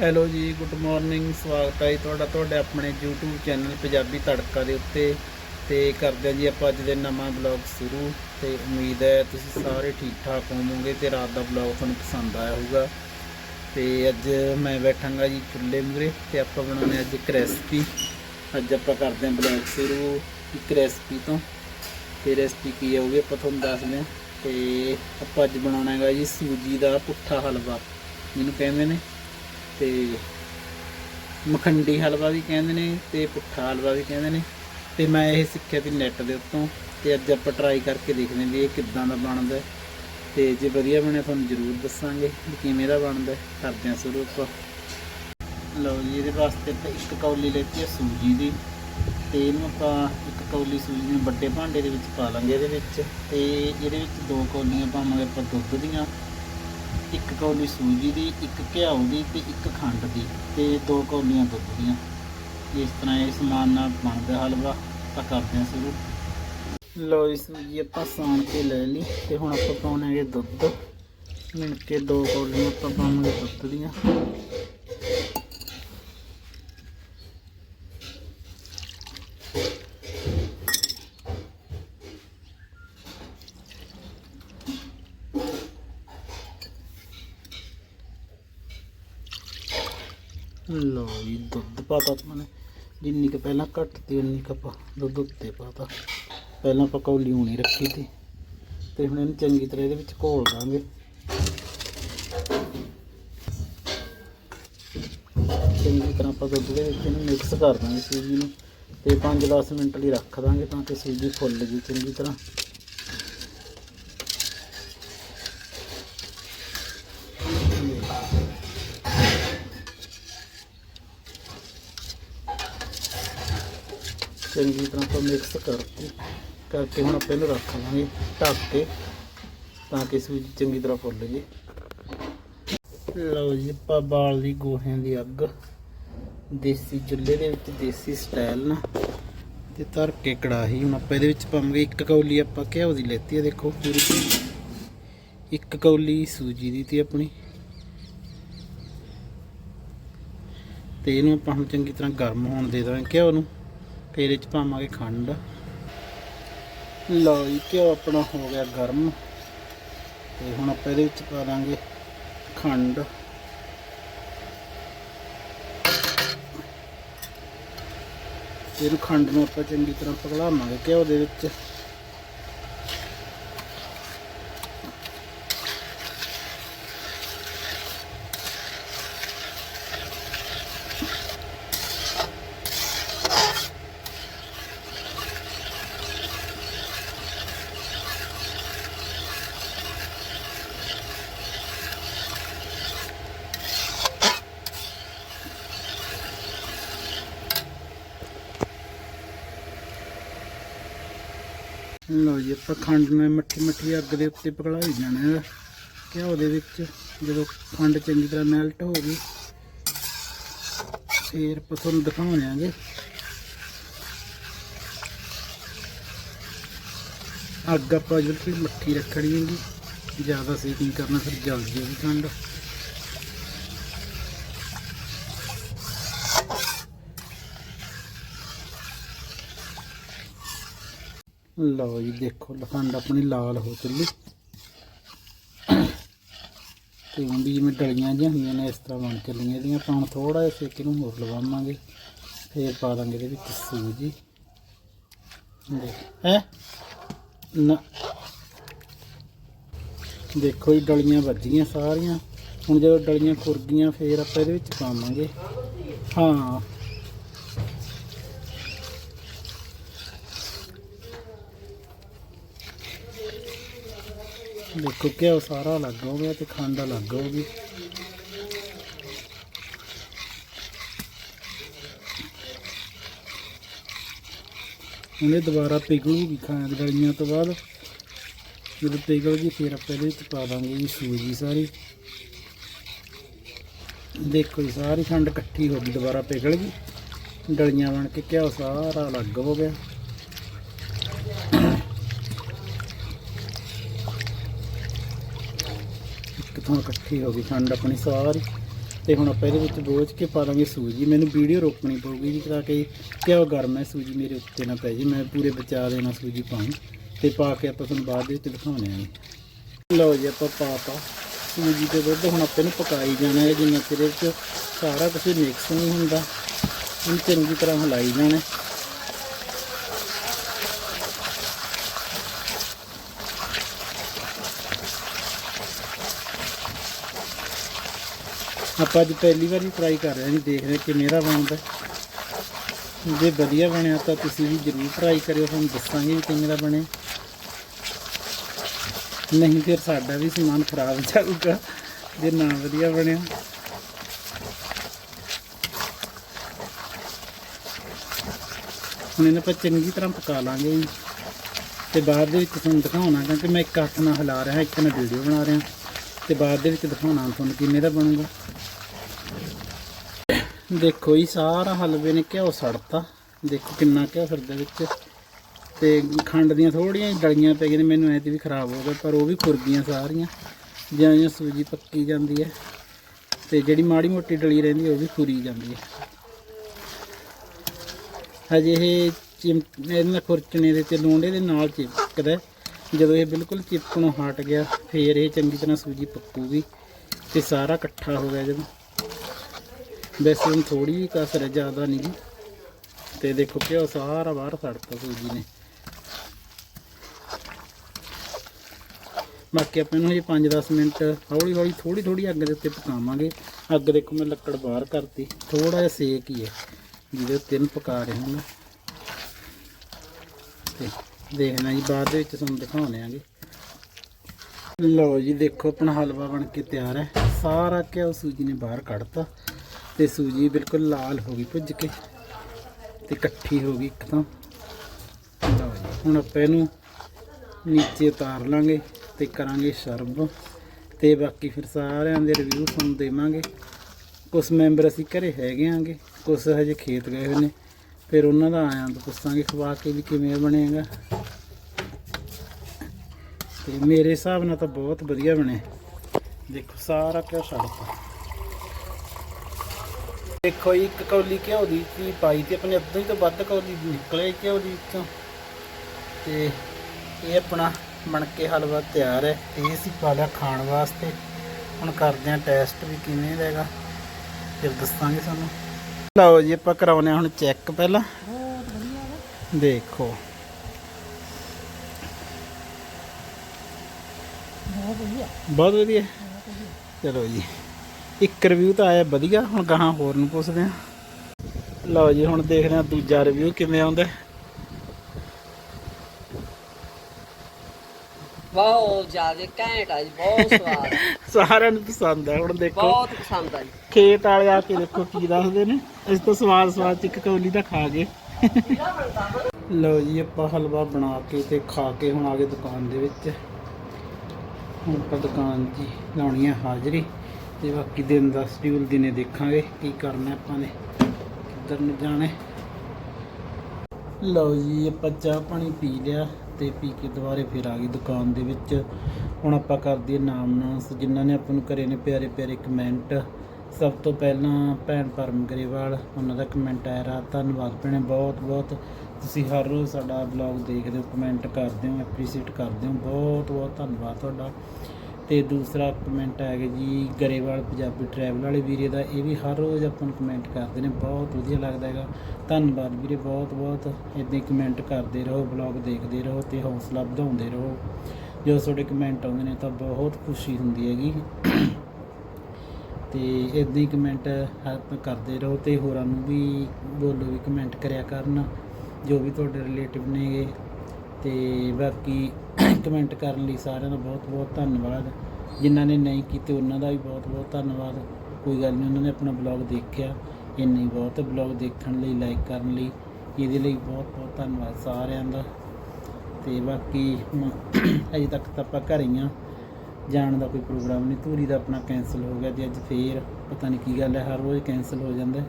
Hello ਜੀ good morning ਸਵਾਗਤ ਹੈ ਜੀ ਤੁਹਾਡਾ, ਤੁਹਾਡੇ ਆਪਣੇ YouTube ਚੈਨਲ ਪੰਜਾਬੀ ਤੜਕਾ ਦੇ ਉੱਤੇ ਤੇ ਕਰਦੇ ਹਾਂ ਜੀ ਆਪਾਂ ਅੱਜ ਦੇ ਨਵਾਂ ਬਲੌਗ ਸ਼ੁਰੂ ਤੇ ਉਮੀਦ ਹੈ ਤੁਸੀਂ ਸਾਰੇ ਠੀਕ ਠਾਕ ਹੋਵੋਗੇ ਤੇ ਰਾਤ ਦਾ ਬਲੌਗ ਤੁਹਾਨੂੰ ਪਸੰਦ ਆਇਆ ਹੋਊਗਾ। ਤੇ ਅੱਜ ਮੈਂ ਬੈਠਾਂਗਾ ਜੀ ਚੁੱਲ੍ਹੇ ਮੂਰੇ ਤੇ ਆਪਾਂ ਬਣਾਉਣੇ ਅੱਜ ਇੱਕ ਰੈਸਪੀ ਅੱਜ ਆਪਾਂ ਕਰਦੇ ਹਾਂ ਬਲੌਗ ਸ਼ੁਰੂ ਇੱਕ ਰੈਸਪੀ ਤੋਂ। ਤੇ ਰੈਸਪੀ ਕੀ ਹੈ ਉਹ ਵੀ ਆਪਾਂ ਤੁਹਾਨੂੰ ਦੱਸਦੇ ਹਾਂ। ਤੇ ਆਪਾਂ ਅੱਜ ਬਣਾਉਣਾ ਹੈਗਾ ਜੀ ਸੂਜੀ ਦਾ ਪੁੱਠਾ ਹਲਵਾ। ਜਿਹਨੂੰ ਕਹਿੰਦੇ ਨੇ? ਤੇ ਮਖੰਡੀ ਹਲਵਾ ਵੀ ਕਹਿੰਦੇ ਨੇ ਤੇ ਪੁੱਠਾ ਹਲਵਾ ਵੀ ਕਹਿੰਦੇ ਨੇ। ਤੇ ਮੈਂ ਇਹ ਸਿੱਖਿਆ ਸੀ ਨੈਟ ਦੇ ਉੱਤੋਂ ਤੇ ਅੱਜ ਆਪਾਂ ਟਰਾਈ ਕਰਕੇ ਦੇਖਦੇ ਹਾਂ ਵੀ ਇਹ ਕਿੱਦਾਂ ਦਾ ਬਣਦਾ ਹੈ। ਤੇ ਜੇ ਵਧੀਆ ਬਣਿਆ ਤੁਹਾਨੂੰ ਜ਼ਰੂਰ ਦੱਸਾਂਗੇ ਵੀ ਕਿਵੇਂ ਦਾ ਬਣਦਾ ਕਰਦੇ ਹਾਂ ਸ਼ੁਰੂ ਆਪਾਂ। ਲਓ ਜੀ, ਇਹਦੇ ਵਾਸਤੇ ਆਪਾਂ ਇੱਕ ਕੌਲੀ ਲੈਤੀ ਹੈ ਸੂਜੀ ਦੀ। ਤੇ ਇਹਨੂੰ ਆਪਾਂ ਇੱਕ ਕੌਲੀ ਸੂਜੀ ਨੂੰ ਵੱਡੇ ਭਾਂਡੇ ਦੇ ਵਿੱਚ ਪਾ ਲਾਂਗੇ ਇਹਦੇ ਵਿੱਚ। ਤੇ ਇਹਦੇ ਵਿੱਚ ਦੋ ਕੌਲੀਆਂ ਪਾਵਾਂਗੇ ਆਪਾਂ ਦੁੱਧ ਦੀਆਂ। ਇੱਕ ਕੌਲੀ ਸੂਜੀ ਦੀ, ਇੱਕ ਘਿਓ ਦੀ ਤੇ ਇੱਕ ਖੰਡ ਦੀ ਤੇ ਦੋ ਕੌਲੀਆਂ ਦੁੱਧ ਦੀਆਂ। ਇਸ ਤਰ੍ਹਾਂ ਇਹ ਸਮਾਨ ਨਾਲ ਬਣਦਾ ਹਲਵਾ। ਤਾਂ ਕਰਦੇ ਹਾਂ ਸ਼ੁਰੂ। ਲਓ ਇਸ ਸੂਜੀ ਆਪਾਂ ਸਾਣ ਕੇ ਲੈ ਲਈ ਤੇ ਹੁਣ ਆਪਾਂ ਪਾਉਣਾ ਹੈ ਦੁੱਧ। ਮਿਣ ਕੇ ਦੋ ਕੌਲੀਆਂ ਆਪਾਂ ਪਾਵਾਂਗੇ ਦੁੱਧ ਦੀਆਂ। ਲੋ ਜੀ, ਦੁੱਧ ਪਾਤਾ ਆਪਾਂ ਨੇ। ਜਿੰਨੀ ਕੁ ਪਹਿਲਾਂ ਘੱਟ ਤੀ ਉਨੀ ਕੁ ਆਪਾਂ ਦੁੱਧ ਉੱਤੇ ਪਾਤਾ। ਪਹਿਲਾਂ ਆਪਾਂ ਕੌਲੀ ਹੋਣੀ ਰੱਖੀ ਤੀ। ਤੇ ਹੁਣ ਇਹਨੂੰ ਚੰਗੀ ਤਰ੍ਹਾਂ ਇਹਦੇ ਵਿੱਚ ਘੋਲ ਦਾਂਗੇ। ਚੰਗੀ ਤਰ੍ਹਾਂ ਆਪਾਂ ਦੁੱਧ ਦੇ ਵਿੱਚ ਇਹਨੂੰ ਮਿਕਸ ਕਰ ਦਾਂਗੇ ਸੂਜੀ ਨੂੰ। ਤੇ 5-10 ਮਿੰਟ ਲਈ ਰੱਖ ਦਾਂਗੇ ਤਾਂ ਕਿ ਸੂਜੀ ਫੁੱਲ ਜੇ ਚੰਗੀ ਤਰ੍ਹਾਂ। ਚੰਗੀ ਤਰ੍ਹਾਂ ਆਪਾਂ ਮਿਕਸ ਕਰਕੇ ਕਰਕੇ ਹੁਣ ਆਪਾਂ ਇਹਨੂੰ ਰੱਖ ਲਾਂਗੇ ਢੱਕ ਕੇ, ਤਾਂ ਕਿ ਸੂਜੀ ਚੰਗੀ ਤਰ੍ਹਾਂ ਫੁੱਲ ਜੇ। ਲਓ ਜੀ, ਆਪਾਂ ਬਾਲ ਦੀ ਗੋਹਿਆਂ ਦੀ ਅੱਗ, ਦੇਸੀ ਚੁੱਲ੍ਹੇ ਦੇ ਵਿੱਚ ਦੇਸੀ ਸਟਾਈਲ ਨਾ ਤੇ ਧਰ ਕੇ ਕੜਾਹੀ। ਹੁਣ ਆਪਾਂ ਇਹਦੇ ਵਿੱਚ ਪਾਵਾਂਗੇ ਇੱਕ ਕੌਲੀ, ਆਪਾਂ ਘਿਓ ਦੀ ਲੈਤੀ ਹੈ ਦੇਖੋ ਪੂਰੀ। ਇੱਕ ਕੌਲੀ ਸੂਜੀ ਦੀ ਤੇ ਆਪਣੀ। ਤੇ ਇਹਨੂੰ ਆਪਾਂ ਹੁਣ ਚੰਗੀ ਤਰ੍ਹਾਂ ਗਰਮ ਹੋਣ ਦੇ ਦੇਵਾਂਗੇ ਘਿਓ ਨੂੰ। ਫਿਰ ਇਹ ਚ ਪਾਵਾਂਗੇ ਖੰਡ। ਲਓ ਜੀ, ਘਿਓ ਆਪਣਾ ਹੋ ਗਿਆ ਗਰਮ। ਤੇ ਹੁਣ ਆਪਾਂ ਇਹਦੇ ਵਿੱਚ ਪਾ ਦਾਂਗੇ ਖੰਡ। ਇਹਨੂੰ ਖੰਡ ਨੂੰ ਆਪਾਂ ਚੰਗੀ ਤਰ੍ਹਾਂ ਪਗਲਾਵਾਂਗੇ ਘਿਓ ਦੇ ਵਿੱਚ। ਲਓ ਜੀ, ਆਪਾਂ ਖੰਡ ਨੂੰ ਮੱਠੀ ਮੱਠੀ ਅੱਗ ਦੇ ਉੱਤੇ ਪਕੜਾਈ ਜਾਣਾ ਹੈ। ਘਿਓ ਦੇ ਵਿੱਚ ਜਦੋਂ ਖੰਡ ਚੰਗੀ ਤਰ੍ਹਾਂ ਮੈਲਟ ਹੋ ਗਈ, ਫੇਰ ਆਪਾਂ ਤੁਹਾਨੂੰ ਦਿਖਾਵਾਂਗੇ ਅੱਗ ਆਪਾਂ ਬਿਲਕੁਲ ਮੱਠੀ ਰੱਖਣੀ ਹੈਗੀ, ਜ਼ਿਆਦਾ ਸੇਕ ਨਹੀਂ ਕਰਨਾ, ਫਿਰ ਜਲ ਜੇਗੀ ਖੰਡ। ਲਓ ਜੀ ਦੇਖੋ ਲਖੰਡ ਆਪਣੀ ਲਾਲ ਹੋ ਚੱਲੀ। ਤੇ ਹੁਣ ਵੀ ਜਿਵੇਂ ਡਲੀਆਂ ਜਿਹੀਆਂ ਹੁੰਦੀਆਂ ਨੇ ਇਸ ਤਰ੍ਹਾਂ ਬਣ ਚੱਲੀਆਂ ਇਹਦੀਆਂ ਆਪਾਂ ਹੁਣ ਥੋੜਾ ਜਿਹਾ ਸੇਕ ਨੂੰ ਹੋਰ ਲਵਾਵਾਂਗੇ। ਫੇਰ ਪਾ ਦਾਂਗੇ ਇਹਦੇ ਵਿੱਚ ਸੂਜੀ। ਹੈ? ਨਾ। ਦੇਖੋ ਜੀ ਡਲੀਆਂ ਵੱਜੀਆਂ ਸਾਰੀਆਂ। ਹੁਣ ਜਦੋਂ ਡਲੀਆਂ ਖੁਰ ਗਈਆਂ ਫੇਰ ਆਪਾਂ ਇਹਦੇ ਵਿੱਚ ਪਾਵਾਂਗੇ। ਹਾਂ। ਦੇਖੋ ਘਿਓ ਸਾਰਾ ਲੱਗ ਹੋ ਗਿਆ ਤੇ ਖੰਡ ਲੱਗ ਹੋ ਗਈ। ਉਹਨੇ ਦੁਬਾਰਾ ਪਿਘਲੂਗੀ ਖਾਣ ਗਲੀਆਂ ਤੋਂ ਬਾਅਦ। ਜਦੋਂ ਪਿਘਲ ਗਈ ਫਿਰ ਆਪਾਂ ਇਹਦੇ ਵਿੱਚ ਪਾ ਦਾਂਗੇ ਜੀ ਸੂਜੀ ਸਾਰੀ। ਦੇਖੋ ਜੀ, ਸਾਰੀ ਖੰਡ ਇਕੱਠੀ ਹੋ ਗਈ, ਦੁਬਾਰਾ ਪਿਘਲ ਗਈ ਡਲੀਆਂ ਬਣ ਕੇ ਘਿਓ ਸਾਰਾ ਅਲੱਗ ਹੋ ਗਿਆ। ਇੱਕ ਇਕੱਠੀ ਹੋ ਗਈ ਖੰਡ ਆਪਣੀ ਸਾਰੀ। ਤੇ ਹੁਣ ਆਪਾਂ ਇਹਦੇ ਵਿੱਚ ਬੋਝ ਕੇ ਪਾ ਦਾਂਗੇ ਸੂਜੀ। ਮੈਨੂੰ ਵੀਡੀਓ ਰੋਕਣੀ ਪਊਗੀ ਜੀ, ਤਾਂ ਕਿ ਕਿਉਂ ਗਰਮ ਹੈ ਸੂਜੀ ਮੇਰੇ ਉੱਤੇ ਨਾ ਪੈ ਜੀ। ਮੈਂ ਪੂਰੇ ਬਚਾ ਦੇਣਾ ਸੂਜੀ ਪਾਉਂ। ਤੇ ਪਾ ਕੇ ਆਪਾਂ ਤੁਹਾਨੂੰ ਬਾਅਦ ਦੇ ਵਿੱਚ ਦਿਖਾਉਣੇ ਆ ਲਓ ਜੀ, ਆਪਾਂ ਪਾਤਾ ਸੂਜੀ ਤੇ ਦੁੱਧ ਹੁਣ ਆਪਾਂ ਇਹਨੂੰ ਪਕਾਈ ਜਾਣਾ ਹੈ। ਜਿੰਨਾ ਚਿਰ ਇਹ 'ਚ ਸਾਰਾ ਕੁਝ ਮਿਕਸ ਨਹੀਂ ਹੁੰਦਾ। ਇਹਨੂੰ ਚੰਗੀ ਤਰ੍ਹਾਂ ਹਿਲਾਈ ਜਾਣਾ ਆਪਾਂ ਅੱਜ ਪਹਿਲੀ ਵਾਰੀ ਟਰਾਈ ਕਰ ਰਹੇ ਹਾਂ ਜੀ ਦੇਖ ਰਹੇ ਕਿਵੇਂ ਦਾ ਬਣਦਾ ਜੇ ਵਧੀਆ ਬਣਿਆ ਤਾਂ ਤੁਸੀਂ ਵੀ ਜ਼ਰੂਰ ਟਰਾਈ ਕਰਿਓ ਤੁਹਾਨੂੰ ਦੱਸਾਂਗੇ ਵੀ ਕਿਵੇਂ ਦਾ ਬਣੇ ਨਹੀਂ ਫਿਰ ਸਾਡਾ ਵੀ ਸਮਾਨ ਖਰਾਬ ਜਾਊਗਾ, ਜੇ ਨਾ ਵਧੀਆ ਬਣਿਆ। ਹੁਣ ਇਹਨੂੰ ਆਪਾਂ ਚੰਗੀ ਤਰ੍ਹਾਂ ਪਕਾ ਲਾਂਗੇ ਜੀ। ਤੇ ਬਾਅਦ ਦੇ ਵਿੱਚ ਤੁਹਾਨੂੰ ਦਿਖਾਉਣਾ ਕਿਉਂਕਿ ਮੈਂ ਇੱਕ ਹੱਥ ਨਾਲ ਹਿਲਾ ਰਿਹਾ, ਇੱਕ ਨਾਲ ਵੀਡੀਓ ਬਣਾ ਰਿਹਾ। ਤੇ ਬਾਅਦ ਦੇ ਵਿੱਚ ਦਿਖਾਉਣਾ ਤੁਹਾਨੂੰ ਕਿਵੇਂ ਦਾ ਬਣੂਗਾ। ਦੇਖੋ ਜੀ, ਸਾਰਾ ਹਲਵੇ ਨੇ ਘਿਓ ਸੜਤਾ। ਦੇਖੋ ਕਿੰਨਾ ਘਿਓ ਫਿਰਦਾ ਵਿੱਚ। ਤੇ ਖੰਡ ਦੀਆਂ ਥੋੜੀਆਂ ਡਲੀਆਂ ਪੈ ਗਈਆਂ ਨੇ, ਮੈਨੂੰ ਐ ਤੇ ਵੀ ਖਰਾਬ ਹੋ ਗਿਆ, ਪਰ ਉਹ ਵੀ ਖੁਰ ਗਈਆਂ ਸਾਰੀਆਂ। ਜਿਵੇਂ ਜਿਵੇਂ ਸੂਜੀ ਪੱਕੀ ਜਾਂਦੀ ਹੈ, ਤੇ ਜਿਹੜੀ ਮਾੜੀ ਮੋਟੀ ਡਲੀ ਰਹਿੰਦੀ ਉਹ ਵੀ ਖੁਰੀ ਜਾਂਦੀ ਹੈ। ਹਜੇ ਇਹ ਚਿਮ ਇਹਨਾਂ ਖੁਰਚਣੇ ਦੇ ਤੇ ਲੋਂਡੇ ਦੇ ਨਾਲ ਚਿਪਕਦਾ ਜਦੋਂ ਇਹ ਬਿਲਕੁਲ ਚਿਪਕਣੋਂ ਹਟ ਗਿਆ, ਫੇਰ ਇਹ ਚੰਗੀ ਤਰ੍ਹਾਂ ਸੂਜੀ ਪੱਕੂਗੀ ਤੇ ਸਾਰਾ ਇਕੱਠਾ ਹੋ ਗਿਆ ਜਦੋਂ। ਵੈਸੇ ਹੁਣ ਥੋੜੀ ਜਿਹੀ ਕਸਰ ਹੈ ਜ਼ਿਆਦਾ ਨਹੀਂ ਜੀ। ਤੇ ਦੇਖੋ ਘਿਓ ਸਾਰਾ ਬਾਹਰ ਛੱਡਤਾ ਸੂਜੀ ਨੇ। ਬਾਕੀ ਆਪਾਂ ਇਹਨੂੰ ਹਜੇ 5-10 ਮਿੰਟ ਹੌਲੀ ਹੌਲੀ ਥੋੜੀ ਥੋੜੀ ਅੱਗ ਦੇ ਉੱਤੇ ਪਕਾਵਾਂਗੇ। ਅੱਗ ਦੇਖੋ ਮੈਂ ਲੱਕੜ ਬਾਹਰ ਕਰਤੀ ਥੋੜਾ ਜਿਹਾ ਸੇਕ ਹੀ ਹੈ। ਜਿਹਦੇ ਤਿੰਨ ਪਕਾ ਰਹੇ ਹਾਂ ਤੇ ਦੇਖਣਾ ਜੀ, ਬਾਅਦ ਦੇ ਵਿੱਚ ਤੁਹਾਨੂੰ ਦਿਖਾਉਣੇ ਆਂਗੇ ਲਓ ਜੀ, ਦੇਖੋ ਆਪਣਾ ਹਲਵਾ ਬਣ ਕੇ ਤਿਆਰ ਹੈ। ਸਾਰਾ ਘਿਓ ਸੂਜੀ ਨੇ ਬਾਹਰ ਕੱਢਤਾ ਤੇ ਸੂਜੀ ਬਿਲਕੁਲ ਲਾਲ ਹੋ ਗਈ ਭੁੱਜ ਕੇ ਤੇ ਇਕੱਠੀ ਹੋ ਗਈ ਇੱਕ ਤਾਂ ਲਓ ਜੀ, ਹੁਣ ਆਪਾਂ ਇਹਨੂੰ ਨੀਚੇ ਉਤਾਰ ਲਾਂਗੇ ਤੇ ਕਰਾਂਗੇ ਸ਼ਰਬ ਤੇ ਬਾਕੀ ਫਿਰ ਸਾਰਿਆਂ ਦੇ ਰਿਵਿਊ ਤੁਹਾਨੂੰ ਦੇਵਾਂਗੇ। ਕੁਝ ਮੈਂਬਰ ਅਸੀਂ ਘਰੇ ਹੈਗੇ ਆਂਗੇ ਕੁਝ ਹਜੇ ਖੇਤ ਗਏ ਹੋਏ ਨੇ। ਫਿਰ ਉਹਨਾਂ ਦਾ ਆਇਆਂ ਤੋਂ ਪੁੱਛਾਂਗੇ ਖਵਾ ਕੇ ਵੀ ਕਿਵੇਂ ਬਣੇਗਾ। ਤੇ ਮੇਰੇ ਹਿਸਾਬ ਨਾਲ ਤਾਂ ਬਹੁਤ ਵਧੀਆ ਬਣੇ। ਦੇਖੋ ਸਾਰਾ ਘਿਓ ਛੱਡਤਾ ਦੇਖੋ ਜੀ, ਇੱਕ ਕੌਲੀ ਘਿਓ ਦੀ ਕੀ ਪਾਈ ਤੇ ਆਪਣੇ ਅੱਧੇ ਤੋਂ ਵੱਧ ਕੌਲੀ ਨਿਕਲੇ ਘਿਓ ਦੀ ਵਿੱਚੋਂ। ਤੇ ਇਹ ਆਪਣਾ ਬਣ ਕੇ ਹਲਵਾ ਤਿਆਰ ਹੈ। ਇਹ ਅਸੀਂ ਪਾ ਲਿਆ ਖਾਣ ਵਾਸਤੇ। ਹੁਣ ਕਰਦੇ ਹਾਂ ਟੈਸਟ ਵੀ ਕਿਵੇਂ ਦਾ ਹੈਗਾ। ਫਿਰ ਦੱਸਾਂਗੇ ਸਾਨੂੰ ਲਓ ਜੀ, ਆਪਾਂ ਕਰਾਉਨੇ ਹੁਣ ਚੈੱਕ ਪਹਿਲਾਂ। ਦੇਖੋ। ਬਹੁਤ ਵਧੀਆ। ਚਲੋ ਜੀ, ਇੱਕ ਰਿਵਿਊ ਤਾਂ ਆਇਆ ਵਧੀਆ, ਹੁਣ ਗਾਹਾਂ ਹੋਰ ਨੂੰ ਪੁੱਛਦੇ ਹਾਂ। ਲਓ ਜੀ, ਹੁਣ ਦੇਖਦੇ ਹਾਂ ਦੂਜਾ ਰਿਵਿਊ ਕਿਵੇਂ ਆਉਂਦਾ। ਬਹੁਤ ਜ਼ਿਆਦਾ ਘੈਂਟ ਆ ਜੀ ਬਹੁਤ ਸਵਾਦ। ਸਾਰਿਆਂ ਨੂੰ ਪਸੰਦ ਹੈ ਹੁਣ ਦੇਖੋ। ਬਹੁਤ ਪਸੰਦ ਆ ਜੀ। ਖੇਤ ਵਾਲੇ ਆ ਕੇ ਦੇਖੋ ਕੀ ਦੱਸਦੇ ਨੇ। ਅਸੀਂ ਤਾਂ ਸਵਾਦ ਸਵਾਦ ਚ ਇੱਕ ਕੌਲੀ ਦਾ ਖਾ ਗਏ। ਲਓ ਜੀ ਆਪਾਂ ਹਲਵਾ ਬਣਾ ਕੇ ਤੇ ਖਾ ਕੇ ਹੁਣ ਆ ਗਏ ਦੁਕਾਨ ਦੇ ਵਿੱਚ। ਹੁਣ ਆਪਾਂ ਦੁਕਾਨ ਹੀ ਲਾਉਣੀ ਹੈ ਹਾਜ਼ਰੀ। ਤੇ ਬਾਕੀ ਦਿਨ ਦਾ ਸ਼ਡਿਊਲ ਦਿਨੇ ਦੇਖਾਂਗੇ ਕੀ ਕਰਨਾ ਆਪਾਂ ਨੇ ਕਿੱਧਰ ਨੂੰ ਜਾਣਾ। ਲਓ ਜੀ ਆਪਾਂ ਚਾਹ ਪਾਣੀ ਪੀ ਲਿਆ। ਤੇ ਪੀ ਕੇ ਦੁਬਾਰੇ ਫਿਰ ਆ ਗਈ ਦੁਕਾਨ ਦੇ ਵਿੱਚ। ਹੁਣ ਆਪਾਂ ਕਰਦੇ ਹਾਂ ਨਾਮ ਨਾਸ, ਜਿਨ੍ਹਾਂ ਨੇ ਆਪਾਂ ਨੂੰ ਕਰੇ ਨੇ ਪਿਆਰੇ ਪਿਆਰੇ ਕਮੈਂਟ। ਸਭ ਤੋਂ ਪਹਿਲਾਂ ਭੈਣ ਪਰਮ ਗਰੇਵਾਲ, ਉਹਨਾਂ ਦਾ ਕਮੈਂਟ ਆਇਆ ਰਾ ਧੰਨਵਾਦ ਭੈਣੇ, ਬਹੁਤ ਬਹੁਤ। ਤੁਸੀਂ ਹਰ ਰੋਜ਼ ਸਾਡਾ ਬਲੌਗ ਦੇਖਦੇ ਹੋ ਕਮੈਂਟ ਕਰਦੇ ਹੋ ਐਪਰੀਸ਼ੀਏਟ ਕਰਦੇ ਹੋ, ਬਹੁਤ ਬਹੁਤ ਧੰਨਵਾਦ ਤੁਹਾਡਾ। ਤੇ ਦੂਸਰਾ ਕਮੈਂਟ ਆ ਗਿਆ ਜੀ, ਗਰੇਵਾਲ ਪੰਜਾਬੀ ਟਰੈਵਲ ਵਾਲੇ ਵੀਰੇ ਦਾ, ਇਹ ਵੀ ਹਰ ਰੋਜ਼ ਆਪਾਂ ਨੂੰ ਕਮੈਂਟ ਕਰਦੇ ਨੇ, ਬਹੁਤ ਵਧੀਆ ਲੱਗਦਾ ਹੈਗਾ। ਧੰਨਵਾਦ ਵੀਰੇ, ਬਹੁਤ ਬਹੁਤ ਇਦਾਂ ਹੀ ਕਮੈਂਟ ਕਰਦੇ ਰਹੋ ਬਲੌਗ ਦੇਖਦੇ ਰਹੋ ਤੇ ਹੌਸਲਾ ਵਧਾਉਂਦੇ ਰਹੋ। ਜਦੋਂ ਤੁਹਾਡੇ ਕਮੈਂਟ ਆਉਂਦੇ ਨੇ ਤਾਂ ਬਹੁਤ ਖੁਸ਼ੀ ਹੁੰਦੀ ਹੈਗੀ। ਤੇ ਇਦਾਂ ਹੀ ਕਮੈਂਟ ਹੈਲਪ ਕਰਦੇ ਰਹੋ ਤੇ ਹੋਰਾਂ ਨੂੰ ਵੀ ਬੋਲੋ ਵੀ ਕਮੈਂਟ ਕਰਿਆ ਕਰਨ, ਜੋ ਵੀ ਤੁਹਾਡੇ ਰਿਲੇਟਿਵ ਨੇਗੇ। ਤੇ ਬਾਕੀ ਕਮੈਂਟ ਕਰਨ ਲਈ ਸਾਰਿਆਂ ਦਾ ਬਹੁਤ ਬਹੁਤ ਧੰਨਵਾਦ। ਜਿਨ੍ਹਾਂ ਨੇ ਨਹੀਂ ਕੀਤੇ, ਉਹਨਾਂ ਦਾ ਵੀ ਬਹੁਤ ਬਹੁਤ ਧੰਨਵਾਦ। ਕੋਈ ਗੱਲ ਨਹੀਂ, ਉਹਨਾਂ ਨੇ ਆਪਣਾ ਬਲੌਗ ਦੇਖਿਆ। ਇੰਨੀ ਬਹੁਤ ਬਲੌਗ ਦੇਖਣ ਲਈ, ਲਾਈਕ ਕਰਨ ਲਈ। ਇਹਦੇ ਲਈ ਬਹੁਤ ਬਹੁਤ ਧੰਨਵਾਦ ਸਾਰਿਆਂ ਦਾ। ਤੇ ਬਾਕੀ ਅਜੇ ਤੱਕ ਤਾਂ ਆਪਾਂ ਘਰ ਹੀ ਆ ਜਾਣ ਦਾ ਕੋਈ ਪ੍ਰੋਗਰਾਮ ਨਹੀਂ। ਧੂਰੀ ਦਾ ਆਪਣਾ ਕੈਨਸਲ ਹੋ ਗਿਆ ਤੇ ਅੱਜ ਫੇਰ ਪਤਾ ਨਹੀਂ ਕੀ ਗੱਲ ਹੈ, ਹਰ ਰੋਜ਼ ਕੈਨਸਲ ਹੋ ਜਾਂਦਾ ਹੈ।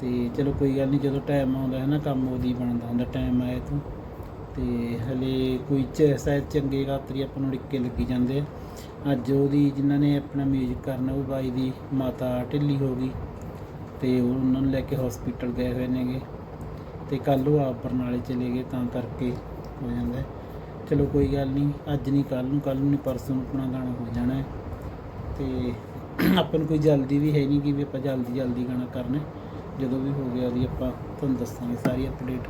ਤੇ ਚਲੋ ਕੋਈ ਗੱਲ ਨਹੀਂ, ਜਦੋਂ ਟਾਈਮ ਆਉਂਦਾ ਹੈ ਨਾ, ਕੰਮ ਉਹਦੀ ਬਣਦਾ ਹੁੰਦਾ ਟਾਈਮ ਆਏ ਤੋਂ। ਤੇ ਹਲੇ ਕੋਈ ਚ ਚੰਗੇ ਗਾਤਰੀ ਆਪਾਂ ਨੂੰ ਡਿੱਕੇ ਲੱਗੀ ਜਾਂਦੇ ਆ। ਅੱਜ ਉਹਦੀ ਜਿਨ੍ਹਾਂ ਨੇ ਆਪਣਾ ਮਿਊਜ਼ਿਕ ਕਰਨਾ, ਉਹ ਬਾਈ ਦੀ ਮਾਤਾ ਢਿੱਲੀ ਹੋ ਗਈ ਤੇ ਉਹ ਉਹਨਾਂ ਨੂੰ ਲੈ ਕੇ ਹਸਪੀਟਲ ਗਏ ਹੋਏ ਨੇਗੇ ਤੇ ਕੱਲ ਉਹ ਆਪ ਬਰਨਾਲੇ ਚਲੇ ਗਏ, ਤਾਂ ਕਰਕੇ ਹੋ ਜਾਂਦਾ ਚਲੋ ਕੋਈ ਗੱਲ ਨਹੀਂ, ਅੱਜ ਨਹੀਂ ਕੱਲ ਨੂੰ ਕੱਲ ਨੂੰ ਨਹੀਂ, ਪਰਸੋਂ ਨੂੰ ਆਪਣਾ ਗਾਣਾ ਹੋ ਜਾਣਾ ਹੈ। ਤੇ ਆਪਾਂ ਨੂੰ ਕੋਈ ਜਲਦੀ ਵੀ ਹੈ ਨਹੀਂ ਕਿ ਵੀ ਆਪਾਂ ਜਲਦੀ ਜਲਦੀ ਗਾਣਾ ਕਰਨਾ ਜਦੋਂ ਵੀ ਹੋ ਗਿਆ ਉਹਦੀ ਆਪਾਂ ਤੁਹਾਨੂੰ ਦੱਸਾਂਗੇ ਸਾਰੀ ਅਪਡੇਟ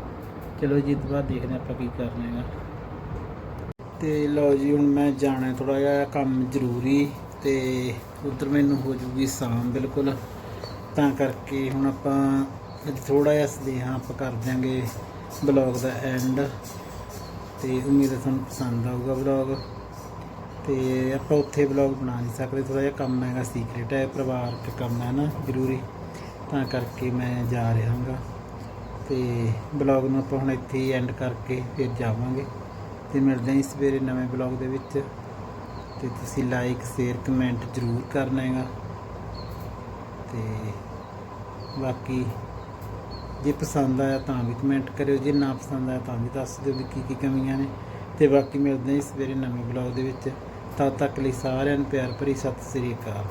ਚਲੋ ਜੀ ਇਹ ਤੋਂ ਬਾਅਦ ਦੇਖਦੇ ਹਾਂ ਆਪਾਂ ਕੀ ਕਰਨਾ ਹੈਗਾ। ਤੇ ਲਓ ਜੀ, ਹੁਣ ਮੈਂ ਜਾਣਾ ਥੋੜਾ ਜਿਹਾ ਕੰਮ ਜ਼ਰੂਰੀ ਤੇ ਉਧਰ ਮੈਨੂੰ ਹੋ ਜੂਗੀ ਸ਼ਾਮ ਬਿਲਕੁਲ। ਤਾਂ ਕਰਕੇ ਹੁਣ ਆਪਾਂ ਅੱਜ ਥੋੜਾ ਜਿਹਾ ਸਦੇਹਾ ਆਪਾਂ ਕਰ ਦਿਆਂਗੇ ਬਲੌਗ ਦਾ ਐਂਡ। ਤੇ ਉਮੀਦ ਹੈ ਤੁਹਾਨੂੰ ਪਸੰਦ ਆਊਗਾ ਬਲੌਗ ਤੇ ਆਪਾਂ ਉੱਥੇ ਬਲੌਗ ਬਣਾ ਨਹੀਂ ਸਕਦੇ ਥੋੜਾ ਜਿਹਾ ਕੰਮ ਹੈਗਾ ਸੀਕ੍ਰੀਟ ਹੈ, ਪਰਿਵਾਰਕ ਕੰਮ ਹੈ ਨਾ, ਜ਼ਰੂਰੀ। ਤਾਂ ਕਰਕੇ ਮੈਂ ਜਾ ਰਿਹਾ ਹਾਂਗਾ। ਤੇ ਬਲੌਗ ਨੂੰ ਆਪਾਂ ਹੁਣ ਇੱਥੇ ਹੀ ਐਂਡ ਕਰਕੇ ਫਿਰ ਜਾਵਾਂਗੇ ਤੇ ਮਿਲਦੇ ਹਾਂ ਸਵੇਰੇ ਨਵੇਂ ਬਲੌਗ ਦੇ ਵਿੱਚ। ਤੇ ਤੁਸੀਂ ਲਾਈਕ ਸ਼ੇਅਰ ਕਮੈਂਟ ਜ਼ਰੂਰ ਕਰਨਾ ਹੈਗਾ। ਤੇ ਬਾਕੀ ਜੇ ਪਸੰਦ ਆਇਆ ਤਾਂ ਵੀ ਕਮੈਂਟ ਕਰਿਓ, ਜੇ ਨਾ ਪਸੰਦ ਆਇਆ ਤਾਂ ਵੀ ਦੱਸ ਦਿਓ ਵੀ ਕੀ ਕੀ ਕਮੀਆਂ ਨੇ। ਤੇ ਬਾਕੀ ਮਿਲਦੇ ਹਾਂ ਸਵੇਰੇ ਨਵੇਂ ਬਲੌਗ ਦੇ ਵਿੱਚ। ਤਦ ਤੱਕ ਲਈ ਸਾਰਿਆਂ ਨੂੰ ਪਿਆਰ ਭਰੀ ਸਤਿ ਸ੍ਰੀ ਅਕਾਲ।